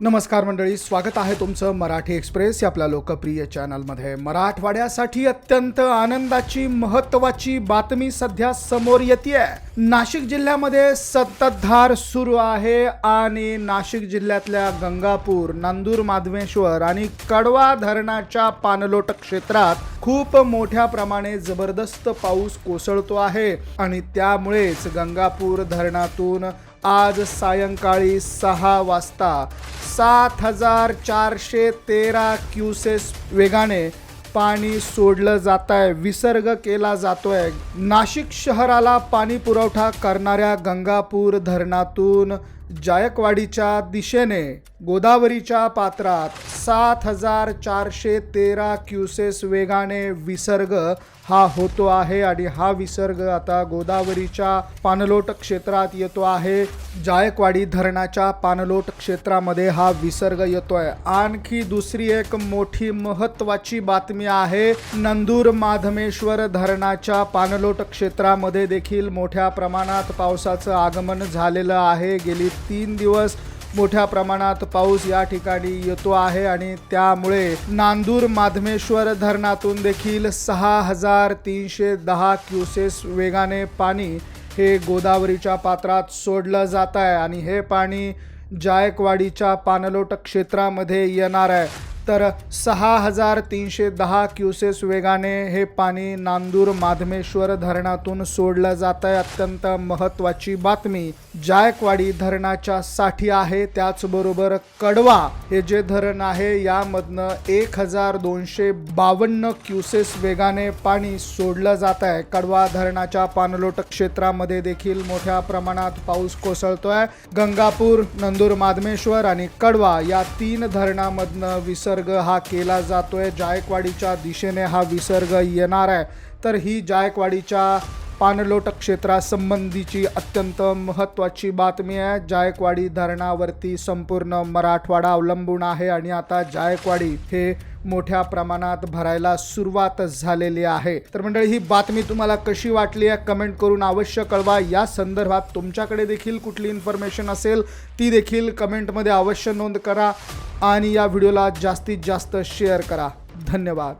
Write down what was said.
नमस्कार मंडळी स्वागत आहे तुमचं मराठी एक्सप्रेस या आपल्या लोकप्रिय चॅनलमध्ये. मराठवाड्यासाठी अत्यंत आनंदाची महत्वाची बातमी सध्या समोर येते नाशिक जिल्ह्यामध्ये सततधार सुरू आहे आणि नाशिक जिल्ह्यातल्या गंगापूर नांदूर माधवेश्वर आणि कडवा धरणाच्या पाणलोट क्षेत्रात खूप मोठ्या प्रमाणे जबरदस्त पाऊस कोसळतो आहे. आणि त्यामुळेच गंगापूर धरणातून आज सायंकाळी सहा वाजता सात हजार चारशे तेरा क्युसेस वेगाने पाणी सोडलं जात आहे विसर्ग केला जातोय. नाशिक शहराला पाणी पुरवठा करणाऱ्या गंगापूर धरणातून जायकवाडीच्या दिशेने गोदावरीच्या पात्रात सात हजार चारशे तेरा क्युसेस वेगाने विसर्ग हा होतो आहे आणि हा विसर्ग आता गोदावरीच्या पाणलोट क्षेत्रात येतो आहे. जायकवाडी धरणाच्या पाणलोट क्षेत्रामध्ये हा विसर्ग येतोय. आणखी दुसरी एक मोठी महत्वाची बातमी आहे. नंदूर माधमेश्वर धरणाच्या पाणलोट क्षेत्रामध्ये देखील मोठ्या प्रमाणात पावसाचं आगमन झालेलं आहे. गेली तीन दिवस मोठ्या प्रमाणात पाऊस या ठिकाणी येतो आहे आणि त्यामुळे नांदूर माधमेश्वर धरणातून देखील सहा हजार तीनशे दहा क्युसेस वेगाने पाणी हे गोदावरीच्या पात्रात सोडलं जात आहे. आणि हे पाणी जायकवाडीच्या पाणलोट क्षेत्रामध्ये येणार आहे. तर सहा हजार तीनशे दहा क्युसेस वेगाने हे पाणी नांदूर माधमेश्वर धरणातून सोडलं जात आहे अत्यंत महत्त्वाची बातमी. जायकवाडी धरणाच्या साठी आहे त्याचबरोबर कडवा हे जे धरण आहे यामधनं एक हजार दोनशे बावन्न क्युसेस वेगाने पाणी सोडलं जात आहे कडवा धरणाच्या पाणलोट क्षेत्रामध्ये देखील मोठ्या प्रमाणात पाऊस कोसळतोय. गंगापूर नंदूर माधमेश्वर आणि कडवा या तीन धरणामधनं विसर विसर्ग हा केला जातोय. जायकवाडीच्या दिशेने हा विसर्ग येणार आहे. तर ही जायकवाडीच्या पाणलोट क्षेत्रासंबंधीची अत्यंत महत्त्वाची बातमी आहे. जायकवाडी धरणावरती संपूर्ण मराठवाडा अवलंबून आहे आणि आता जायकवाडी हे मोठ्या प्रमाणात भरायला सुरुवात झालेली आहे. तर मंडळी ही बातमी तुम्हाला कशी वाटली आहे? कमेंट करून अवश्य कळवा. या संदर्भात तुमच्याकडे देखील कुठली इन्फॉर्मेशन असेल ती देखील कमेंटमध्ये अवश्य नोंद करा. आणि या व्हिडिओला जास्तीत जास्त शेअर करा. धन्यवाद.